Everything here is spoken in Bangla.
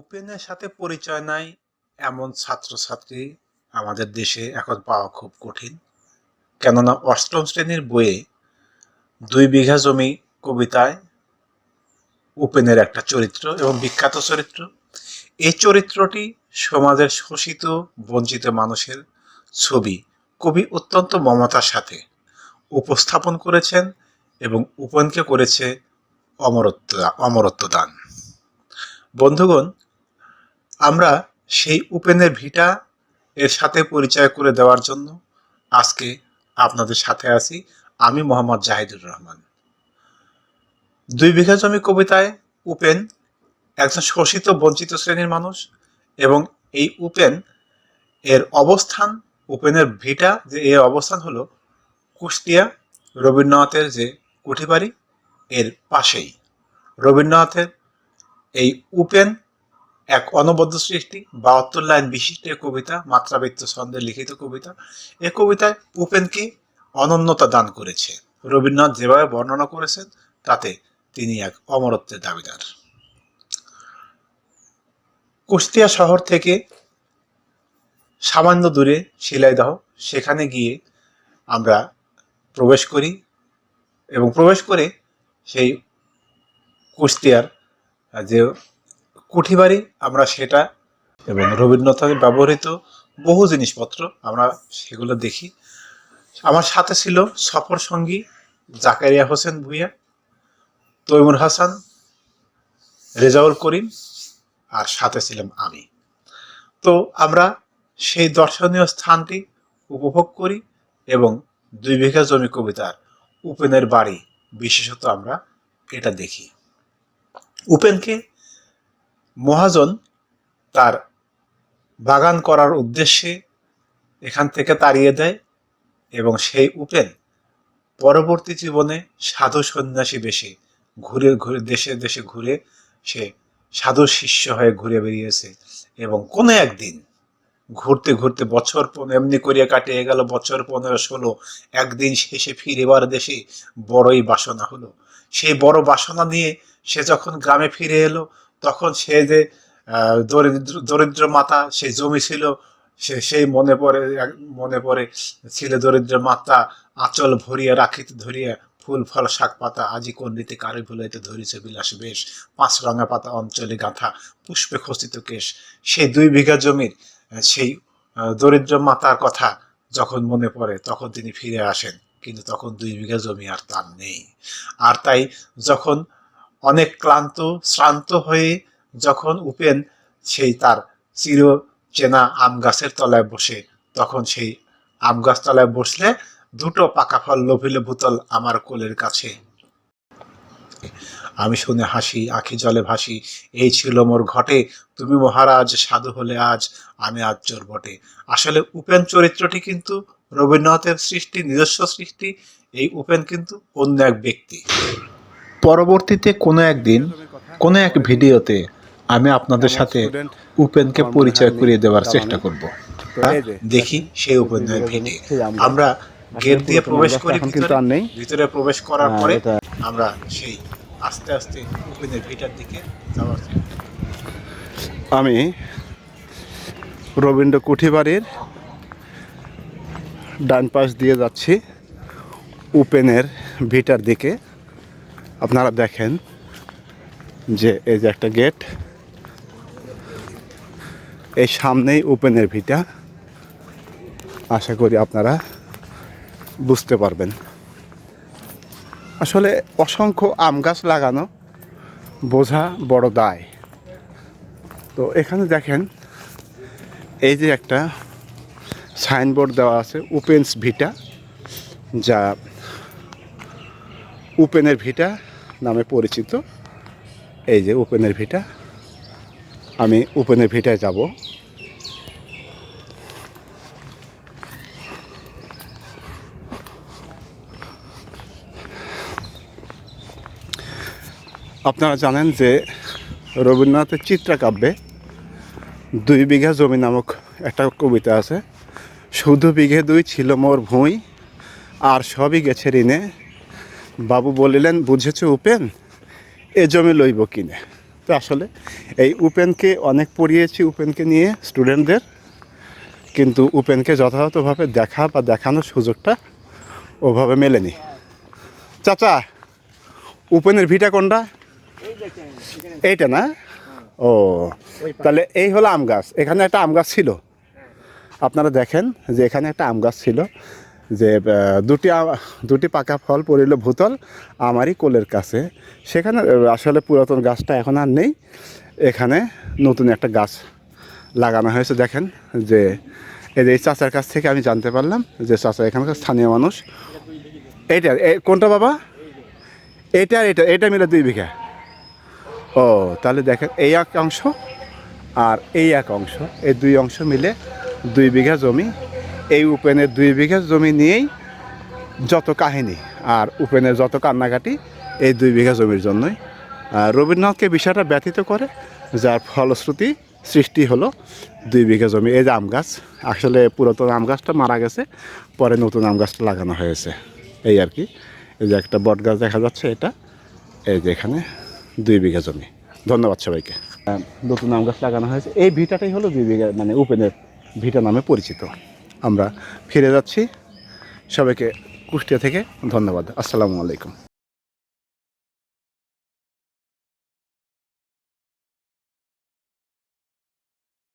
উপেনের সাথে পরিচয় নাই, এমন ছাত্রছাত্রী আমাদের দেশে এখন পাওয়া খুব কঠিন। কেননা অষ্টম শ্রেণির বইয়ে দুই বিঘা জমি কবিতায় উপেনের একটা চরিত্র এবং বিখ্যাত চরিত্র। এই চরিত্রটি সমাজের শোষিত, বঞ্চিত মানুষের ছবি। কবি অত্যন্ত মমতার সাথে উপস্থাপন করেছেন এবং উপেনকে করেছে অমরত্ব অমরত্ব দান। বন্ধুগণ আমরা সেই উপেনের ভিটা এর সাথে পরিচয় করে দেওয়ার জন্য আজকে আপনাদের সাথে আছি। আমি মোহাম্মদ জাহিদুর রহমান। দুই বিঘা জমি কবিতায় উপেন একজন শোষিত, বঞ্চিত শ্রেণির মানুষ এবং এই উপেন এর অবস্থান, উপেনের ভিটা যে এর অবস্থান হলো কুষ্টিয়া, রবীন্দ্রনাথের যে কুঠিবাড়ি, এর পাশেই। রবীন্দ্রনাথের এই উপেন এক অনবদ্য সৃষ্টি, বাহাত্তর লাইন বিশিষ্ট কবিতা, মাত্রাবৃত্ত ছন্দে লিখিত কবিতা। এ কবিতায় উপেনকে অনন্যতা দান করেছে। রবীন্দ্রনাথ যেভাবে বর্ণনা করেছেন, তাতে তিনি এক অমরত্বের দাবিদার। কুষ্টিয়া শহর থেকে সামান্য দূরে শিলাইদহ, সেখানে গিয়ে আমরা প্রবেশ করি এবং প্রবেশ করে সেই কুষ্টিয়ার যে কুঠিবাড়ি, আমরা সেটা এবং রবীন্দ্রনাথের ব্যবহৃত বহু জিনিসপত্র আমরা সেগুলো দেখি। আমার সাথে ছিল সফর সঙ্গী জাকারিয়া হোসেন ভুইয়া, তৈমুর হাসান, রেজাউল করিম আর সাথে ছিলাম আমি। তো আমরা সেই দর্শনীয় স্থানটি উপভোগ করি এবং দুই বিঘা জমি কবিতার উপেনের বাড়ি, বিশেষত আমরা এটা দেখি। উপেনকে মহাজন তার বাগান করার উদ্দেশ্যে এখান থেকে তাড়িয়ে দেয় এবং সেই উপেন পরবর্তী জীবনে সাধু সন্ন্যাসী বেশি ঘুরে ঘুরে, দেশে দেশে ঘুরে সে সাধু শিষ্য হয়ে ঘুরে বেরিয়েছে এবং কোনো একদিন ঘুরতে ঘুরতে বছর পনেরো এমনি করিয়া কাটিয়ে গেল, বছর পনেরো ষোলো, একদিন শেষে ফিরেবার দেশে বড়ই বাসনা হলো। সেই বড় বাসনা নিয়ে সে যখন গ্রামে ফিরে এলো তখন সে যে দরিদ্র দরিদ্র মাতা সে জমি ছিল, সে, সেই মনে পড়ে মনে পড়ে, ছিল দরিদ্র মাতা, আঁচল ভরিয়া, রাখিতে ধরিয়া, ফুল, ফল, শাক, পাতা, আজি কন্ডিতে কারে ভুলাইতে ধরিছে বিলাস বেশ। পাঁচ রঙা পাতা, অঞ্চলে গাঁথা, পুষ্পে খচিত কেশ। সেই দুই বিঘা জমির সেই দরিদ্র মাতার কথা যখন মনে পড়ে, তখন তিনি ফিরে আসেন। কিন্তু তখন দুই বিঘা জমি আর তার নেই। আর তাই যখন অনেক ক্লান্ত, শ্রান্ত হয়ে যখন উপেন, সেই তার চির চেনা আম গাছের তলায় বসে। তখন সেই আম গাছ তলায় বসলে দুটো পাকা ফল লোভিলে বোতল আমার কোলের কাছে। আমি শুনে হাসি, আখি জলে ভাসি, এই ছিল মোর ঘটে। তুমি মহারাজ, সাধু হলে আজ, আমি আজ চোর বটে। আসলে উপেন চরিত্রটি কিন্তু রবীন্দ্রনাথের সৃষ্টি, নিজস্ব সৃষ্টি, এই উপেন কিন্তু অন্য এক ব্যক্তি। পরবর্তীতে কোনো একদিন কোনো এক ভিডিওতে আমি আপনাদের সাথে উপেনকে পরিচয় করিয়ে দেওয়ার চেষ্টা করব। দেখি সেই উপেনের ভিডি আমরা গেট দিয়ে প্রবেশ করি কিন্তু আর নেই। ভিতরে প্রবেশ করার হ্যাঁ, পরে আমরা সেই আস্তে আস্তে উপেনের ভিটার দিকে যাওয়ার চেষ্টা আমি রবীন্দ্র কুঠিবাড়ির ডান পাশ দিয়ে যাচ্ছি উপেনের ভিটার দিকে। আপনারা দেখেন যে এই যে একটা গেট, এই সামনেই ওপেনের ভিটা। আশা করি আপনারা বুঝতে পারবেন। আসলে অসংখ্য আম গাছ লাগানো বোঝা বড় দায়। তো এখানে দেখেন, এই যে একটা সাইনবোর্ড দেওয়া আছে উপেন্স ভিটা, যা উপেনের ভিটা নামে পরিচিত। এই যে উপেনের ভিটা। আমি উপেনের ভিটায় যাব। আপনারা জানেন যে রবীন্দ্রনাথের চিত্রকাব্যে দুই বিঘা জমি নামক একটা কবিতা আছে। শুধু বিঘে দুই ছিল মোর ভুঁই, আর সবই গেছে ঋণে। বাবু বলিলেন, বুঝেছ উপেন? এ জমি লইব কিনে? তো আসলে এই উপেনকে অনেক পড়িয়েছি, উপেনকে নিয়ে স্টুডেন্টদের। কিন্তু উপেনকে যথাযথভাবে দেখা বা দেখানোর সুযোগটা ওভাবে মেলেনি। চাচা, উপেনের ভিটা কোনটা? এইটা না? ও, তাহলে এই হলো আম গাছ। এখানে একটা আম গাছ ছিল। আপনারা দেখেন যে এখানে একটা আম গাছ ছিল। যে দুটি দুটি পাকা ফল পড়িল ভূতল, আমারই কোলের কাছে। সেখানে আসলে পুরাতন গাছটা এখন আর নেই। এখানে নতুন একটা গাছ লাগানো হয়েছে, দেখেন। যে, এই যে চাচার কাছ থেকে আমি জানতে পারলাম যে, চাচা এখানকার স্থানীয় মানুষ। এইটা কোনটা বাবা? এটা আর এটা এটা মিলে দুই বিঘা। ও, তাহলে দেখেন, এই এক অংশ আর এই এক অংশ, এই দুই অংশ মিলে দুই বিঘা জমি। এই উপেনের দুই বিঘা জমি নিয়েই যত কাহিনী আর উপেনের যত কান্নাকাটি, এই দুই বিঘা জমির জন্যই। আর রবীন্দ্রনাথকে বিষয়টা ব্যতীত করে যার ফলশ্রুতি সৃষ্টি হলো দুই বিঘা জমি, এই যে আম গাছ। আসলে পুরাতন আম গাছটা মারা গেছে, পরে নতুন আম গাছটা লাগানো হয়েছে। এই আর কি। এই যে একটা বট গাছ দেখা যাচ্ছে এটা, এই যে এখানে দুই বিঘা জমি। ধন্যবাদ সবাইকে। নতুন আম গাছ লাগানো হয়েছে। এই ভিটাটাই হলো দুই বিঘা মানে উপেনের ভিটা নামে পরিচিত। আমরা ফিরে যাচ্ছি। সবাইকে কুষ্টিয়া থেকে ধন্যবাদ। আসসালামু আলাইকুম।